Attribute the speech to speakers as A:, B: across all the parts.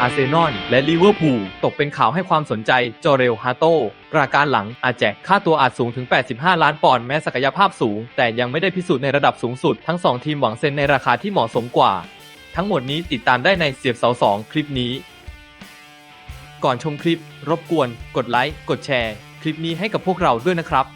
A: อาร์เซนอลและลิเวอร์พูลตกเป็นข่าวให้ความสนใจจอเรลฮาโตประการหลังอาแจกค่าตัวอาจสูงถึง 85 ล้านปอนด์แม้ศักยภาพสูง แต่ยังไม่ได้พิสูจน์ในระดับสูงสุด ทั้ง 2 ทีมหวังเซ็นในราคาที่เหมาะสมกว่า ทั้งหมดนี้ติดตามได้ในเสียบเสาสองคลิปนี้ ก่อนชมคลิป รบกวน กดไลค์กดแชร์ คลิปนี้ให้กับพวกเราด้วยนะครับ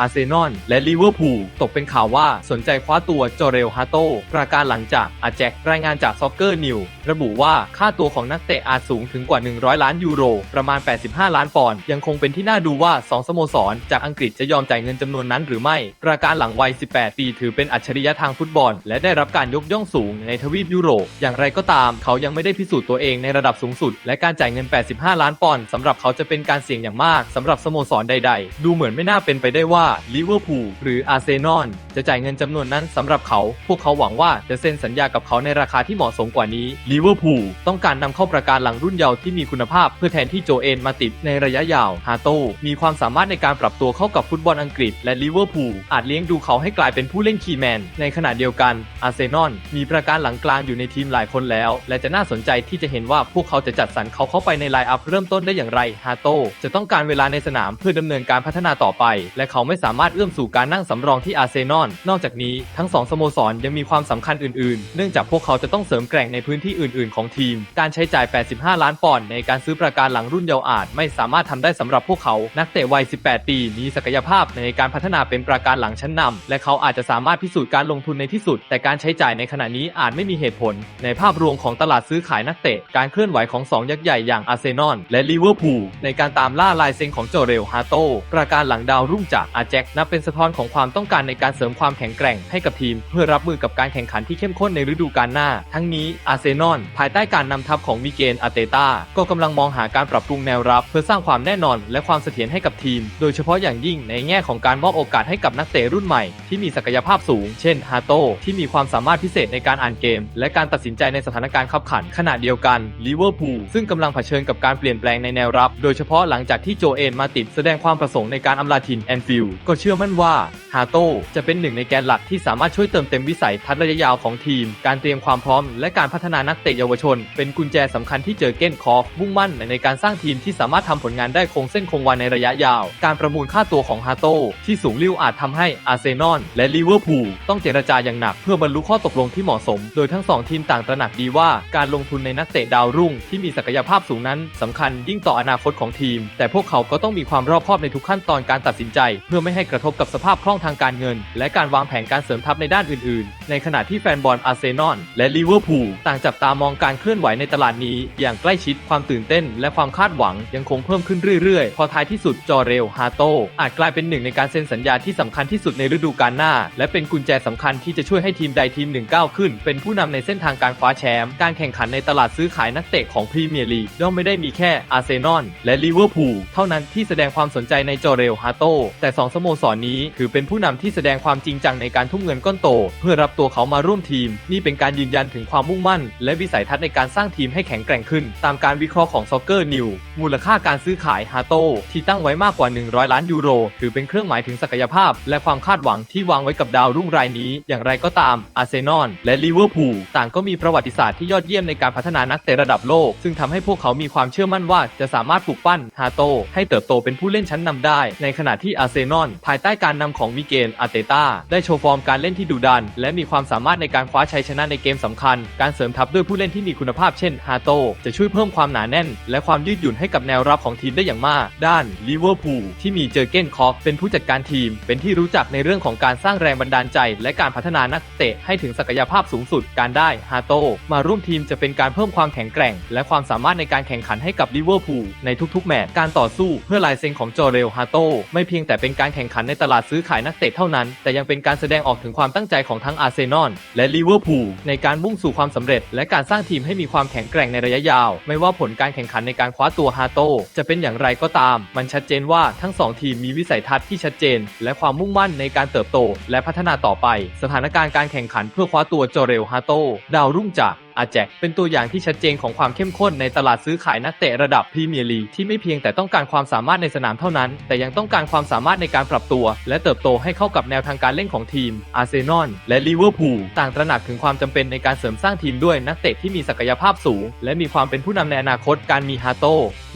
A: อาร์เซนอลและลิเวอร์พูลตกเป็นข่าวว่าสนใจคว้าตัวจอเรลฮาโตประการหลังจากอาแจกรายงานจากซ็อกเกอร์นิวระบุว่าค่าตัวของนักเตะอาจสูงถึงกว่า 100 ล้านยูโร ประมาณ 85 ล้านปอนด์ยังคงเป็นที่น่าดูว่า 2 สโมสร จากอังกฤษจะยอมจ่ายเงินจำนวนนั้นหรือไม่ ประการหลังวัย 18 ปีถือเป็นอัจฉริยะทางฟุตบอล และได้รับการยกย่องสูงในทวีปยุโรป อย่างไรก็ตาม เขายังไม่ได้พิสูจน์ตัวเองในระดับสูงสุด และการจ่ายเงิน 85 ล้านปอนด์สำหรับเขาจะเป็นการเสี่ยงอย่างมากสำหรับสโมสรใด ๆ ดูเหมือนไม่น่าเป็นไปได้ว่าลิเวอร์พูลหรืออาร์เซนอลจะจ่ายเงินจำนวนนั้นสำหรับเขา พวกเขาหวังว่าจะเซ็นสัญญากับเขาในราคาที่เหมาะสมกว่านี้ลิเวอร์พูลต้องการนำเข้าประการหลังรุ่นเยาว์ที่มีคุณภาพ เพื่อแทนที่โจเอนมาติดในระยะยาวฮาโตมีความสามารถในการปรับตัวเข้ากับฟุตบอลอังกฤษ และลิเวอร์พูลอาจเลี้ยงดูเขาให้กลายเป็นผู้เล่นคีย์แมน ในขณะเดียวกันอาร์เซนอลมีประการหลังกลางอยู่ในทีมหลายคนแล้ว และจะน่าสนใจที่จะเห็นว่าพวกเขาจะจัดสรรเขาเข้าไปในไลน์อัพเริ่มต้นได้อย่างไรฮาโตจะต้องการเวลาในสนามเพื่อดำเนินการพัฒนาต่อไป และเขาไม่สามารถเอื้อมสู่การนั่งสำรองที่อาร์เซนอล นอกจากนี้ทั้งสองสโมสรยังมีความสำคัญอื่นๆ เนื่องจากพวกเขาจะต้องเสริมแกร่งในพื้นที่อื่นๆ ของทีม การใช้จ่าย 85 ล้านปอนด์ในการซื้อประการหลังรุ่นเยาว์อาจไม่สามารถทำได้สำหรับพวกเขา นักเตะวัย 18 ปี มีศักยภาพในการพัฒนาเป็นประการหลังชั้นนำและเขาอาจจะสามารถพิสูจน์การลงทุนในที่สุด แต่การใช้จ่ายในขณะนี้อาจไม่มีเหตุผล ในภาพรวมของตลาดซื้อขายนักเตะ การเคลื่อนไหวของสองยักษ์ใหญ่อย่างอาร์เซนอลและลิเวอร์พูลในการตามล่าลายเซ็นของโจเรลฮาโตประการหลังดาวรุ่งจากอาแจ็คนับเป็นสะท้อนของความต้องการในการเสริมความแข็งแกร่งให้กับทีม เพื่อรับมือกับการแข่งขันที่เข้มข้นในฤดูกาลหน้า ทั้งนี้อาร์เซนอลภายใต้การนำทัพของมิเกลอาเตตาก็กำลังมองหาการปรับปรุงแนวรับ เพื่อสร้างความแน่นอนและความเสถียรให้กับทีม โดยเฉพาะอย่างยิ่งในแง่ของการมอบโอกาสให้กับนักเตะรุ่นใหม่ที่มีศักยภาพสูง เช่นฮาโตที่มีความสามารถพิเศษในการอ่านเกม และการตัดสินใจในสถานการณ์ขับขัน ขณะเดียวกันลิเวอร์พูลซึ่งกำลังเผชิญกับการเปลี่ยนแปลงในแนวรับ โดยเฉพาะหลังจากที่โจเอนมาติดแสดงความประสงค์ในการอำลาทินแอนฟิลก็เชื่อมั่นว่าฮาโต้จะเป็นหนึ่งในแกนหลักที่สามารถช่วยเติมเต็มวิสัยทัศน์ระยะยาวของทีม การเตรียมความพร้อมและการพัฒนานักเตะเยาวชน เป็นกุญแจสำคัญที่เจอเก้นคอฟมุ่งมั่นในการสร้างทีมที่สามารถทำผลงานได้คงเส้นคงวาในระยะยาว การประมูลค่าตัวของฮาโต้ที่สูงลิ่วอาจทำให้อาร์เซนอลและลิเวอร์พูลต้องเจรจาอย่างหนักเพื่อบรรลุข้อตกลงที่เหมาะสม โดยทั้งสองทีมต่างตระหนักดีว่าการลงทุนในนักเตะดาวรุ่งที่มีศักยภาพสูงนั้นสำคัญยิ่งต่ออนาคตของทีม แต่พวกเขาก็ต้องมีความรอบคอบในทุกขั้นตอนการตัดสินใจ เพื่อไม่ให้กระทบกับสภาพคล่องทางการเงิน และการวางแผนการเสริมทัพในด้านอื่นๆ ในขณะที่แฟนบอลอาร์เซนอลและลิเวอร์พูลต่างจับตามองการเคลื่อนไหวในตลาดนี้ อย่างใกล้ชิดความตื่นเต้น และความคาดหวังยังคงเพิ่มขึ้นเรื่อยๆ พอท้ายที่สุดจอเรลฮาโตอาจกลายเป็นหนึ่งในการเซ็นสัญญาที่สำคัญที่สุดในฤดูกาลหน้า และเป็นกุญแจสำคัญที่จะช่วยให้ทีมใดทีมหนึ่งก้าวขึ้น เป็นผู้นำในเส้นทางการคว้าแชมป์การแข่งขันในตลาดซื้อขายนักเตะของพรีเมียร์ลีกย่อมไม่ได้มีแค่อาร์เซนอลและลิเวอร์พูลเท่านั้นที่แสดงความสนใจในจอเรลฮาโตแต่สองสโมสรนนี้ถือเป็นผู้นำที่แสดงความจริงจังในการทุ่มเงินก้อนโต เพื่อรับตัวเขามาร่วมทีม นี่เป็นการยืนยันถึงความมุ่งมั่น และวิสัยทัศน์ในการสร้างทีมให้แข็งแกร่งขึ้น ตามการวิเคราะห์ของซ็อกเกอร์นิวมูลค่าการซื้อขายฮาโตที่ตั้งไว้มากกว่า 100 ล้านยูโร ถือเป็นเครื่องหมายถึงศักยภาพ และความคาดหวังที่วางไว้กับดาวรุ่งรายนี้ อย่างไรก็ตามอาร์เซนอลและลิเวอร์พูลต่างก็มีประวัติศาสตร์ที่ยอดเยี่ยมในการพัฒนานักเตะระดับโลก ซึ่งทำให้พวกเขามีความเชื่อมั่นว่าจะสามารถปลุกปั้นฮาโตให้เติบโตเป็นผู้เล่นชั้นนำได้ ในขณะที่อาร์เซนอลภายใต้การนำของมิเกลอาร์เตตาได้โชว์ฟอร์มการเล่นที่ดุดัน และมีความสามารถในการคว้าชัยชนะในเกมสำคัญ การเสริมทัพด้วยผู้เล่นที่มีคุณภาพเช่นฮาโตจะช่วยเพิ่มความหนาแน่น และความยืดหยุ่นให้กับแนวรับของทีมได้อย่างมาก ด้านลิเวอร์พูลที่มีเจอเก้นคอฟเป็นผู้จัดการทีม เป็นที่รู้จักในเรื่องของการสร้างแรงบันดาลใจ และการพัฒนานักเตะให้ถึงศักยภาพสูงสุด การได้ฮาโตมาร่วมทีมจะเป็นการเพิ่มความแข็งแกร่ง และความสามารถในการแข่งขันให้กับลิเวอร์พูลในทุกๆ แมตช์การต่อสู้เพื่อลายเซ็นของจอเรลฮาโตไม่เพียงแต่เป็นการแข่งขันในตลาดซื้อขายนักเตะเท่านั้น แต่ยังเป็นการแสดงออกถึงความตั้งใจของทั้งอาร์เซนอลและลิเวอร์พูลในการมุ่งสู่ความสำเร็จ และการสร้างทีมให้มีความแข็งแกร่งในระยะยาว ไม่ว่าผลการแข่งขันในการคว้าตัวฮาโต จะเป็นอย่างไรก็ตาม มันชัดเจนว่าทั้งสองทีมมีวิสัยทัศน์ที่ชัดเจน และความมุ่งมั่นในการเติบโต และพัฒนาต่อไป สถานการณ์การแข่งขันเพื่อคว้าตัวจอเรลฮาโต ดาวรุ่งจากอาแจกเป็นตัวอย่างที่ชัดเจนของความเข้มข้นในตลาดซื้อขายนักเตะระดับพรีเมียร์ลีกที่ไม่เพียงแต่ต้องการความสามารถในสนามเท่านั้น แต่ยังต้องการความสามารถในการปรับตัว และเติบโตให้เข้ากับแนวทางการเล่นของทีม อาร์เซนอลและลิเวอร์พูลต่างตระหนักถึงความจำเป็นในการเสริมสร้างทีมด้วยนักเตะที่มีศักยภาพสูง และมีความเป็นผู้นำในอนาคตการมีฮาโต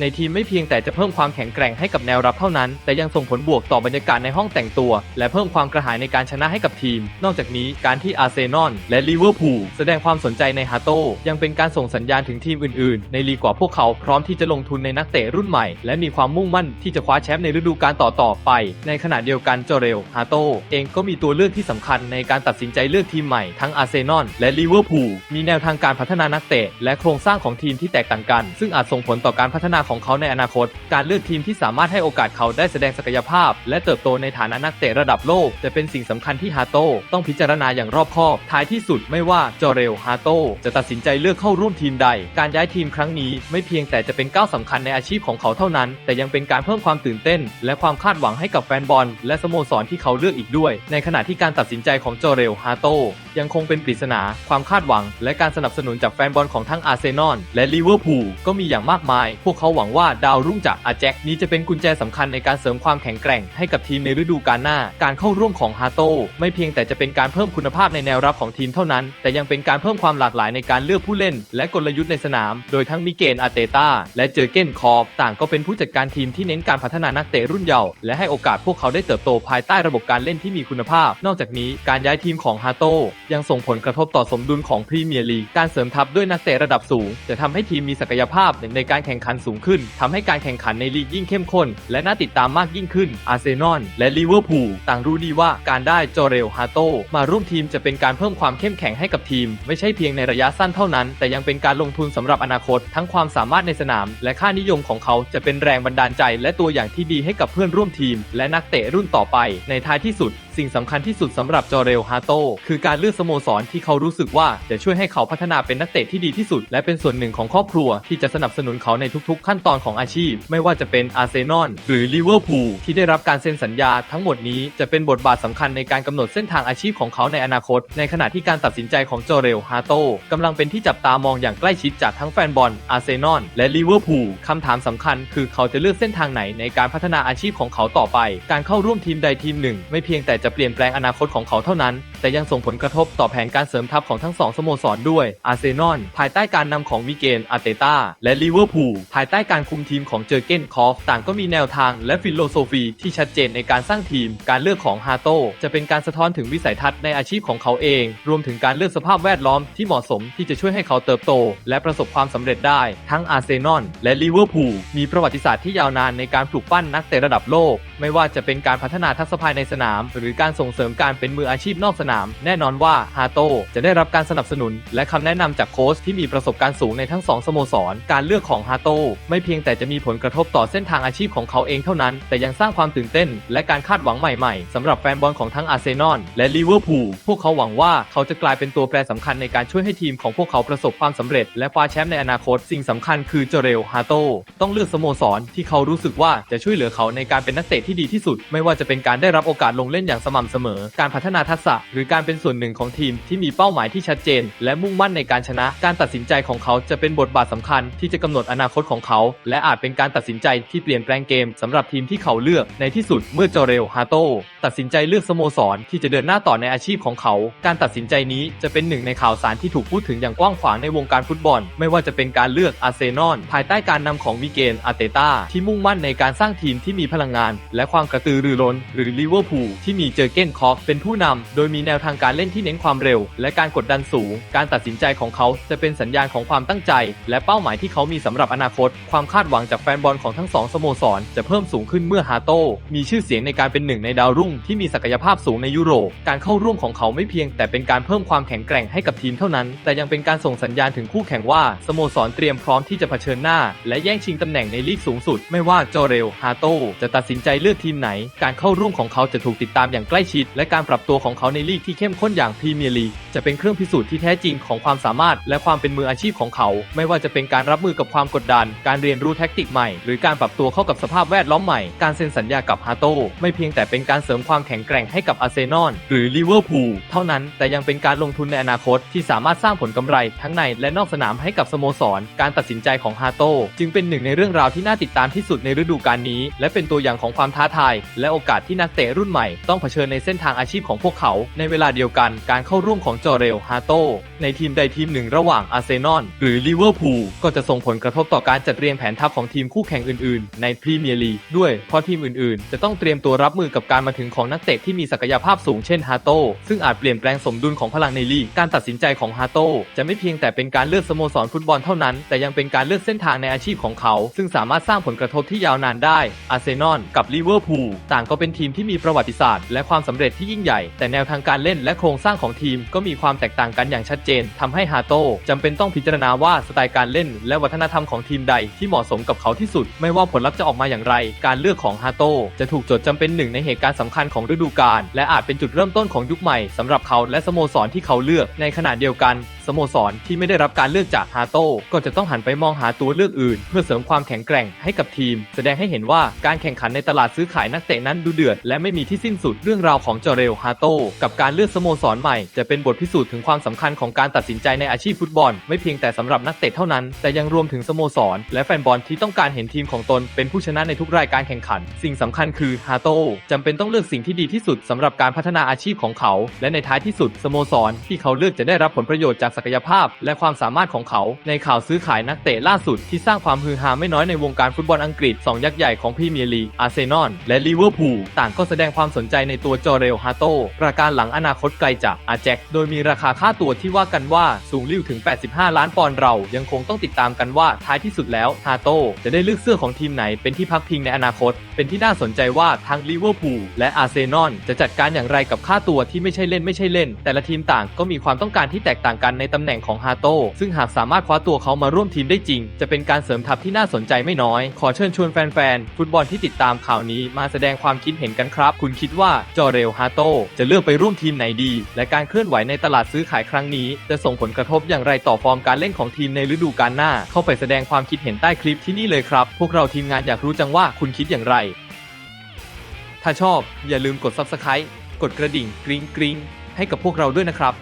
A: ในทีมไม่เพียงแต่จะเพิ่มความแข็งแกร่งให้กับแนวรับเท่านั้น แต่ยังส่งผลบวกต่อบรรยากาศในห้องแต่งตัว และเพิ่มความกระหายในการชนะให้กับทีม นอกจากนี้การที่อาร์เซนอลและลิเวอร์พูลแสดงความสนใจในฮาโตยังเป็นการส่งสัญญาณถึงทีมอื่นๆ ในลีกกว่าพวกเขาพร้อมที่จะลงทุนในนักเตะรุ่นใหม่ และมีความมุ่งมั่นที่จะคว้าแชมป์ในฤดูกาลต่อๆไป ในขณะเดียวกันจอเรลฮาโต เองก็มีตัวเลือกที่สำคัญในการตัดสินใจเลือกทีมใหม่ ทั้งอาร์เซนอลและลิเวอร์พูลมีแนวทางการพัฒนานักเตะและโครงสร้างของทีมที่แตกต่างกัน ซึ่งอาจส่งผลต่อการพัฒนาของเขาในอนาคต การเลือกทีมที่สามารถให้โอกาสเขาได้แสดงศักยภาพ และเติบโตในฐานะนักเตะระดับโลกจะเป็นสิ่งสำคัญที่ฮาโตต้องพิจารณาอย่างรอบคอบท้ายที่สุดไม่ว่าจอเรลฮาโตจะตัดสินใจเลือกเข้าร่วมทีมใด การย้ายทีมครั้งนี้ไม่เพียงแต่จะเป็นก้าวสำคัญในอาชีพของเขาเท่านั้น แต่ยังเป็นการเพิ่มความตื่นเต้น และความคาดหวังให้กับแฟนบอล และสโมสรที่เขาเลือกอีกด้วย ในขณะที่การตัดสินใจของจอเรลฮาโต ยังคงเป็นปริศนา ความคาดหวัง และการสนับสนุนจากแฟนบอลของทั้งอาร์เซนอลและลิเวอร์พูลก็มีอย่างมากมาย พวกเขาหวังว่าดาวรุ่งจากอาแจ็คนี้จะเป็นกุญแจสำคัญในการเสริมความแข็งแกร่งให้กับทีมในฤดูกาลหน้า การเข้าร่วมของฮาโต้ไม่เพียงแต่จะเป็นการเพิ่มคุณภาพในแนวรับของทีมเท่านั้น แต่ยังเป็นการเพิ่มความหลากหลายในการเลือกผู้เล่น และกลยุทธ์ในสนาม โดยทั้งมิเกลอาเตตาและเจอเกนคอร์ต่างก็เป็นผู้จัดการทีมที่เน้นการพัฒนานักเตะรุ่นเยาว์และให้โอกาสพวกเขาได้เติบโตภายใต้ระบบการเล่นที่มีคุณภาพ นอกจากนี้การย้ายทีมของฮาโตยังส่งผลกระทบต่อสมดุลของพรีเมียร์ลีก การเสริมทัพด้วยนักเตะระดับสูง จะทำให้ทีมมีศักยภาพในการแข่งขันสูงขึ้นทำให้การแข่งขันในลีกยิ่งเข้มข้น และน่าติดตามมากยิ่งขึ้น อาร์เซนอลและลิเวอร์พูลต่างรู้ดีว่าการได้จอเรลฮาโตมาร่วมทีมจะเป็นการเพิ่มความเข้มแข็งให้กับทีม ไม่ใช่เพียงในระยะสั้นเท่านั้น แต่ยังเป็นการลงทุนสำหรับอนาคต ทั้งความสามารถในสนาม และค่านิยมของเขาจะเป็นแรงบันดาลใจ และตัวอย่างที่ดีให้กับเพื่อนร่วมทีม และนักเตะรุ่นต่อไป ในท้ายที่สุด สิ่งสำคัญที่สุดสำหรับจอเรลฮาโตคือการเลือกสโมสรที่เขารู้สึกว่าจะช่วยให้เขาพัฒนาเป็นนักเตะที่ดีที่สุด และเป็นส่วนหนึ่งของครอบครัวที่จะสนับสนุนเขาในทุกๆ ขั้นตอนของอาชีพ ไม่ว่าจะเป็นอาร์เซนอลหรือลิเวอร์พูลที่ได้รับการเซ็นสัญญาทั้งหมดนี้จะเป็นบทบาทสำคัญในการกำหนดเส้นทางอาชีพของเขาในอนาคต ในขณะที่การตัดสินใจของจอเรลฮาโตกำลังเป็นที่จับตามองอย่างใกล้ชิดจากทั้งแฟนบอลอาร์เซนอลและลิเวอร์พูลคำถามสำคัญคือเขาจะเลือกเส้นทางไหนในการพัฒนาอาชีพของเขาต่อไป การเข้าร่วมทีมใดทีมหนึ่ง ไม่เพียงแต่จะเปลี่ยนแปลงอนาคตของเขาเท่านั้น แต่ยังส่งผลกระทบต่อแผนการเสริมทัพของทั้งสองสโมสรด้วย อาร์เซนอลภายใต้การนำของมิเกลอาร์เตตาและลิเวอร์พูลภายใต้การคุมทีมของเจอเกนคอฟต่างก็มีแนวทางและฟิโลโซฟีที่ชัดเจนในการสร้างทีม การเลือกของฮาโตจะเป็นการสะท้อนถึงวิสัยทัศน์ในอาชีพของเขาเอง รวมถึงการเลือกสภาพแวดล้อมที่เหมาะสมที่จะช่วยให้เขาเติบโต และประสบความสำเร็จได้ ทั้งอาร์เซนอลและลิเวอร์พูลมีประวัติศาสตร์ที่ยาวนานในการปลูกปั้นนักเตะระดับโลก ไม่ว่าจะเป็นการพัฒนาทักษะภายในสนาม หรือการส่งเสริมการเป็นมืออาชีพนอกสนามแน่นอนว่าฮาโตจะได้รับการสนับสนุน และคำแนะนำจากโค้ชที่มีประสบการณ์สูงในทั้งสองสโมสร การเลือกของฮาโตไม่เพียงแต่จะมีผลกระทบต่อเส้นทางอาชีพของเขาเองเท่านั้น แต่ยังสร้างความตื่นเต้น และการคาดหวังใหม่ๆสำหรับแฟนบอลของทั้งอาร์เซนอลและลิเวอร์พูลพวกเขาหวังว่าเขาจะกลายเป็นตัวแปรสำคัญในการช่วยให้ทีมของพวกเขาประสบความสำเร็จ และคว้าแชมป์ในอนาคต สิ่งสำคัญคือเจอเรลฮาโตต้องเลือกสโมสรที่เขารู้สึกว่าจะช่วยเหลือเขาในการเป็นนักเตะที่ดีที่สุด ไม่ว่าจะเป็นการได้รับโอกาสลงเล่นอย่างสม่ำเสมอ การพัฒนาทักษะหรือการเป็นส่วนหนึ่งของทีมที่มีเป้าหมายที่ชัดเจน และมุ่งมั่นในการชนะ การตัดสินใจของเขาจะเป็นบทบาทสำคัญที่จะกำหนดอนาคตของเขา และอาจเป็นการตัดสินใจที่เปลี่ยนแปลงเกมสำหรับทีมที่เขาเลือกในที่สุดเมื่อจอเรลฮาโต ตัดสินใจเลือกสโมสรที่จะเดินหน้าต่อในอาชีพของเขา การตัดสินใจนี้จะเป็นหนึ่งในข่าวสารที่ถูกพูดถึงอย่างกว้างขวางในวงการฟุตบอล ไม่ว่าจะเป็นการเลือกอาร์เซนอลภายใต้การนำของมิเกลอาร์เตตาที่มุ่งมั่นในการสร้างทีมที่มีพลังงาน และความกระตือรือร้น หรือลิเวอร์พูลที่มีเจอเก้นคอฟเป็นผู้นำโดยมีแนวทางการเล่นที่เน้นความเร็ว และการกดดันสูง การตัดสินใจของเขาจะเป็นสัญญาณของความตั้งใจ และเป้าหมายที่เขามีสำหรับอนาคต ความคาดหวังจากแฟนบอลของทั้งสองสโมสร จะเพิ่มสูงขึ้นเมื่อฮาโต้มีชื่อเสียงในการเป็นหนึ่งในดาวรุ่งที่มีศักยภาพสูงในยุโรป การเข้าร่วมของเขาไม่เพียง แต่เป็นการเพิ่มความแข็งแกร่งให้กับทีมเท่านั้น แต่ยังเป็นการส่งสัญญาณถึงคู่แข่งว่าสโมสรเตรียมพร้อมที่จะเผชิญหน้า และแย่งชิงตำแหน่งในลีกสูงสุด ไม่ว่าจอเรลฮาโตจะตัดสินใจเลือกทีมไหน การเข้าร่วมของเขาจะถูกติดตามอย่างใกล้ชิด และการปรับตัวของเขาในลีกที่เข้มข้นอย่างพรีเมียร์ลีกจะเป็นเครื่องพิสูจน์ที่แท้จริงของความสามารถ และความเป็นมืออาชีพของเขา ไม่ว่าจะเป็นการรับมือกับความกดดัน การเรียนรู้แท็กติกใหม่ หรือการปรับตัวเข้ากับสภาพแวดล้อมใหม่ การเซ็นสัญญากับฮาโตไม่เพียงแต่เป็นการเสริมความแข็งแกร่งให้กับอาร์เซนอลหรือลิเวอร์พูลเท่านั้นแต่ยังเป็นการลงทุนในอนาคตที่สามารถสร้างผลกำไรทั้งในและนอกสนามให้กับสโมสร การตัดสินใจของฮาโต้จึงเป็นหนึ่งในเรื่องราวที่น่าติดตามที่สุดในฤดูกาลนี้ และเป็นตัวอย่างของความท้าทาย และโอกาสที่นักเตะรุ่นใหม่ต้องเผชิญในเส้นทางอาชีพของพวกเขา ในเวลาเดียวกันการเข้าร่วมของจอเรลฮาโต้ในทีมใดทีมหนึ่งระหว่างอาร์เซนอลหรือลิเวอร์พูลก็จะส่งผลกระทบต่อการจัดเรียงแผนทัพของทีมคู่แข่งอื่นๆ ในพรีเมียร์ลีกด้วยเพราะทีมอื่นๆ จะต้องเตรียมตัวรับมือกับการมาถึงของนักเตะที่มีศักยภาพสูงเช่นฮาโต้ซึ่งอาจเปลี่ยนแปลงสมดุลของพลังในลีก การตัดสินใจของฮาโต้จะไม่เพียงแต่เป็นการเลือกสโมสรฟุตบอลเท่านั้น แต่ยังเป็นการเลือกเส้นทางในอาชีพของเขา ซึ่งสามารถสร้างผลกระทบที่ยาวนานได้ อาร์เซนอลกับลิเวอร์พูลต่างก็เป็นทีมที่มีประวัติศาสตร์ และความสำเร็จที่ยิ่งใหญ่ แต่แนวทางการเล่นและโครงสร้างของทีมก็มีความแตกต่างกันอย่างชัดเจนทำให้ฮาโต้จำเป็นต้องพิจารณาว่าสไตล์การเล่น และวัฒนธรรมของทีมใดที่เหมาะสมกับเขาที่สุด ไม่ว่าผลลัพธ์จะออกมาอย่างไร การเลือกของฮาโต้จะถูกจดจำเป็นหนึ่งในเหตุการณ์สำคัญของฤดูกาลและอาจเป็นจุดเริ่มต้นของยุคใหม่สำหรับเขาและสโมสรที่เขาเลือกในขณะเดียวกัน สโมสรที่ไม่ได้รับการเลือกจากฮาโต้ก็จะต้องหันไปมองหาตัวเลือกอื่น เพื่อเสริมความแข็งแกร่งให้กับทีม แสดงให้เห็นว่าการแข่งขันในตลาดซื้อขายนักเตะนั้นดูเดือด และไม่มีที่สิ้นสุดเรื่องราวของจอเรลฮาโต้กับการเลือกสโมสรใหม่ จะเป็นบทพิสูจน์ถึงความสำคัญของการตัดสินใจในอาชีพฟุตบอล ไม่เพียงแต่สำหรับนักเตะเท่านั้น แต่ยังรวมถึงสโมสร และแฟนบอลที่ต้องการเห็นทีมของตน เป็นผู้ชนะในทุกรายการแข่งขัน สิ่งสำคัญคือฮาโต้จำเป็นต้องเลือกสิ่งที่ดีที่สุดสำหรับการพัฒนาอาชีพของเขา และในท้ายที่สุดสโมสร ที่เขาเลือกจะได้รับผลประโยชน์จากศักยภาพ และความสามารถของเขา ในข่าวซื้อขายนักเตะล่าสุดที่สร้างความฮือฮาไม่น้อยในวงการฟุตบอลอังกฤษ 2 ยักษ์ใหญ่ของพรีเมียร์ลีกอาร์เซนอลและลิเวอร์พูลต่างก็แสดงความสนใจในตัวจอเรลฮาโตประการหลังอนาคตไกลจากอาแจ็คโดยมีราคาค่าตัวที่ว่ากันว่าสูงลิ่วถึง 85 ล้านปอนด์เรา ยังคงต้องติดตามกันว่าท้ายที่สุดแล้วฮาโตจะได้เลือกเสื้อของทีมไหนเป็นที่พักพิงในอนาคต เป็นที่น่าสนใจว่าทั้งลิเวอร์พูลและอาร์เซนอลจะจัดการอย่างไรกับค่าตัวที่ไม่ใช่เล่นไม่ใช่เล่น แต่ละทีมต่างก็มีความต้องการที่แตกต่างกันในตำแหน่งของฮาโต้ซึ่งหากสามารถคว้าตัวเขามาร่วมทีมได้จริง จะเป็นการเสริมทัพที่น่าสนใจไม่น้อย ขอเชิญชวนแฟนๆ ฟุตบอลที่ติดตามข่าวนี้มาแสดงความคิดเห็นกันครับ คุณคิดว่าจอเรลฮาโต้จะเลือกไปร่วมทีมไหนดี และการเคลื่อนไหวในตลาดซื้อขายครั้งนี้ จะส่งผลกระทบอย่างไรต่อฟอร์มการเล่นของทีมในฤดูกาลหน้า เข้าไปแสดงความคิดเห็นใต้คลิปที่นี่เลยครับ พวกเราทีมงานอยากรู้จังว่าคุณคิดอย่างไร ถ้าชอบอย่าลืมกด Subscribe กดกระดิ่งกริ๊งกริ๊งให้กับพวกเราด้วยนะครับ